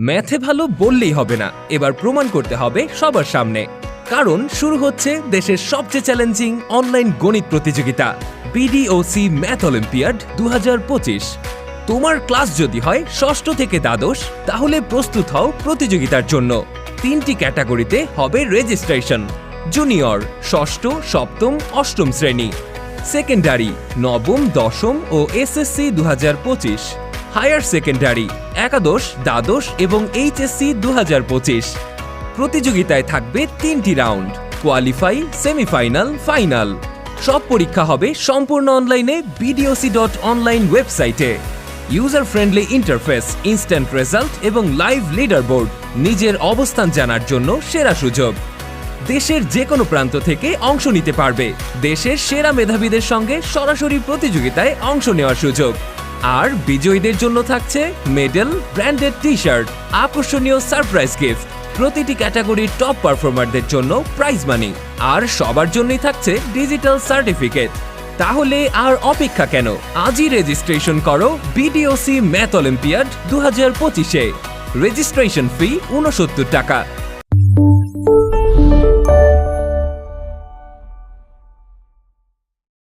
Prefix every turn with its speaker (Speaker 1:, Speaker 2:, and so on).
Speaker 1: ম্যাথে ভালো বললেই হবে না। এবার প্রমাণ করতে হবে সবার সামনে। কারণ শুরু হচ্ছে দেশের সবচেয়ে চ্যালেঞ্জিং অনলাইন গণিত প্রতিযোগিতা বিডিওসি ম্যাথ অলিম্পিয়াড দুহাজার পঁচিশ। তোমার ক্লাস যদি হয় ষষ্ঠ থেকে দ্বাদশ, তাহলে প্রস্তুত হও প্রতিযোগিতার জন্য। তিনটি ক্যাটাগরিতে হবে রেজিস্ট্রেশন জুনিয়র ষষ্ঠ, সপ্তম, অষ্টম শ্রেণি। সেকেন্ডারি নবম, দশম ও এসএসসি দু হাজার পঁচিশ। হায়ার সেকেন্ডারি, একাদশ, দ্বাদশ এবং এইচএসসি দু প্রতিযোগিতায় থাকবে তিনটি রাউন্ড, কোয়ালিফাই, সেমিফাইনাল, ফাইনাল। সব পরীক্ষা হবে সম্পূর্ণ অনলাইনে বিডিওসি ডট অনলাইন ওয়েবসাইটে। User friendly interface, instant result এবং লাইভ লিডার বোর্ড নিজের অবস্থান জানার জন্য সেরা সুযোগ। দেশের যে কোনো প্রান্ত থেকে অংশ নিতে পারবে। দেশের সেরা মেধাবীদের সঙ্গে সরাসরি প্রতিযোগিতায় অংশ নেওয়ার সুযোগ। আর বিজয়ীদের জন্য থাকছে মেডেল ব্র্যান্ডেড টি শার্ট আকর্ষণীয় সারপ্রাইজ গিফট। প্রতিটি ক্যাটাগরির টপ পারফর্মারদের জন্য প্রাইজ মানি আর সবার জন্যই থাকছে ডিজিটাল সার্টিফিকেট তাহলে আর অপেক্ষা কেন? আজই রেজিস্ট্রেশন করো বিডিওসি ম্যাথ অলিম্পিয়াড দু হাজার পঁচিশে। রেজিস্ট্রেশন ফি উনসত্তর টাকা।